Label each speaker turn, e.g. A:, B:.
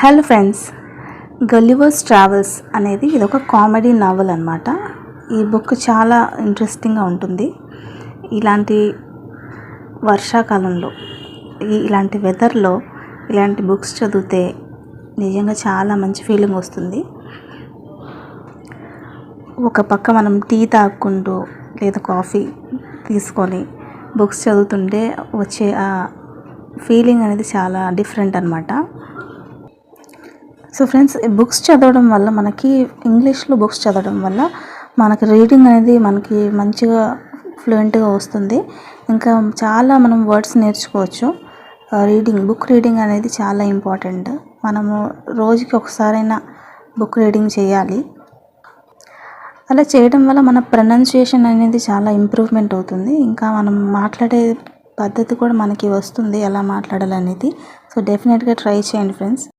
A: Hello friends గల్లివర్స్ travels అనేది ఇది ఒక కామెడీ నవల్ అనమాట ఈ బుక్ చాలా ఇంట్రెస్టింగ్గా ఉంటుంది. ఇలాంటి వర్షాకాలంలో ఇలాంటి వెదర్లో ఇలాంటి బుక్స్ చదివితే నిజంగా చాలా మంచి ఫీలింగ్ వస్తుంది. ఒక పక్క మనం టీ తాగుకుంటూ లేదా కాఫీ తీసుకొని బుక్స్ చదువుతుంటే వచ్చే ఆ ఫీలింగ్ అనేది చాలా డిఫరెంట్ అనమాట సో ఫ్రెండ్స్ బుక్స్ చదవడం వల్ల మనకి ఇంగ్లీష్లో బుక్స్ చదవడం వల్ల మనకి రీడింగ్ అనేది మనకి మంచిగా ఫ్లూయెంట్గా వస్తుంది. ఇంకా చాలా మనం వర్డ్స్ నేర్చుకోవచ్చు. రీడింగ్ బుక్ రీడింగ్ అనేది చాలా ఇంపార్టెంట్. మనము రోజుకి ఒకసారైనా బుక్ రీడింగ్ చేయాలి. అలా చేయడం వల్ల మన ప్రొనౌన్సియేషన్ అనేది చాలా ఇంప్రూవ్మెంట్ అవుతుంది. ఇంకా మనం మాట్లాడే పద్ధతి కూడా మనకి వస్తుంది ఎలా మాట్లాడాలనేది. సో డెఫినెట్గా ట్రై చేయండి ఫ్రెండ్స్.